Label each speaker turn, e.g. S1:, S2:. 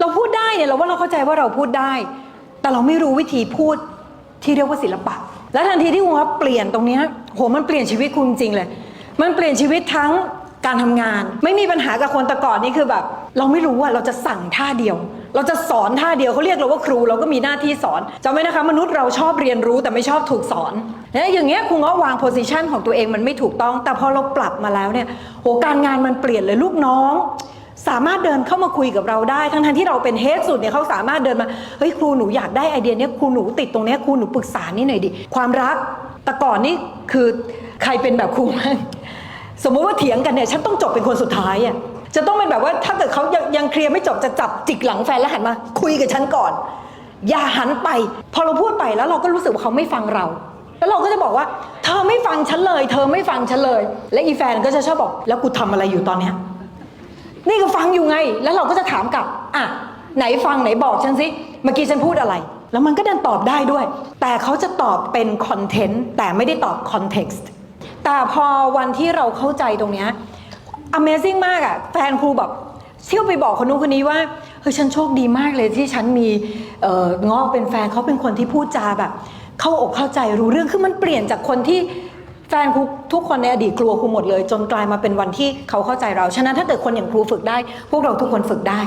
S1: เราพูดได้เนี่ยเราว่าเราเข้าใจว่าเราพูดได้ แต่เราไม่รู้วิธีพูดที่เรียกว่าศิลปะ และทันทีที่คุณว่าเปลี่ยนตรงนี้โหมันเปลี่ยนชีวิตคุณจริงเลย มันเปลี่ยนชีวิตทั้งการทำงาน ไม่มีปัญหากับคนแต่ก่อนนี่คือแบบ เราไม่รู้ว่าเราจะสั่งท่าเดียว เราจะสอนท่าเดียวเขาเรียกเราว่าครูเราก็มีหน้าที่สอนจำไว้นะคะ มนุษย์เราชอบเรียนรู้แต่ไม่ชอบถูกสอนนะอย่างเงี้ยคุณก็วางโพสิชันของตัวเองมันไม่ถูกต้อง แต่พอเราปรับมาแล้วเนี่ยโหการงานมันเปลี่ยนเลยลูกน้อง สามารถเดินเข้ามาคุยกับเราได้ ทั้งทที่เราเป็นเฮดสุดเนี่ยเขาสามารถเดินมาเฮ้ยครูหนูอยากได้ไอเดียเนี้ยครูหนูติดตรงเนี้ยครูหนูปรึกษานี่หน่อยดิความรักแต่ก่อนนี่คือใครเป็นแบบครูบ้งสมมุติว่าเถียงกันเนี่ยฉันต้องจบเป็นคนสุดท้ายอะจะต้องเป็นแบบว่าถ้าเกิดเขายังยังเคลียร์ไม่จบจะจับจิกหลังแฟนแล้วหันมา คุยกับฉันก่อน อย่าหันไป พอเราพูดไปแล้วเราก็รู้สึกว่าเขาไม่ฟังเรา แล้วเราก็จะบอกว่า เธอไม่ฟังฉันเลย เธอไม่ฟังฉันเลย และอีแฟนก็จะชอบบอก แล้วกูทำอะไรอยู่ตอนเนี้ย นี่ก็ฟังอยู่ไง แล้วเราก็จะถามกลับ อะ ไหนฟังไหนบอกฉันสิ เมื่อกี้ฉันพูดอะไร แล้วมันก็ดันตอบได้ด้วย แต่เขาจะตอบเป็นคอนเทนต์แต่ไม่ได้ตอบคอนเท็กซ์ แต่พอวันที่เราเข้าใจตรงเนี้ย Amazing มากอะแฟนครูแบบเที่ยวไปบอกคนนู้นคนนี้ว่า เฮ้ยฉันโชคดีมากเลยที่ฉันมีเอ่องอกเป็นแฟนเขาเป็นคนที่พูดจาแบบ เข้าอกเข้าใจรู้เรื่อง คือมันเปลี่ยนจากคนที่ แฟนครูทุกคนในอดีตกลัวครูหมดเลย จนกลายมาเป็นวันที่เขาเข้าใจเรา ฉะนั้นถ้าเกิดคนอย่างครูฝึกได้ พวกเราทุกคนฝึกได้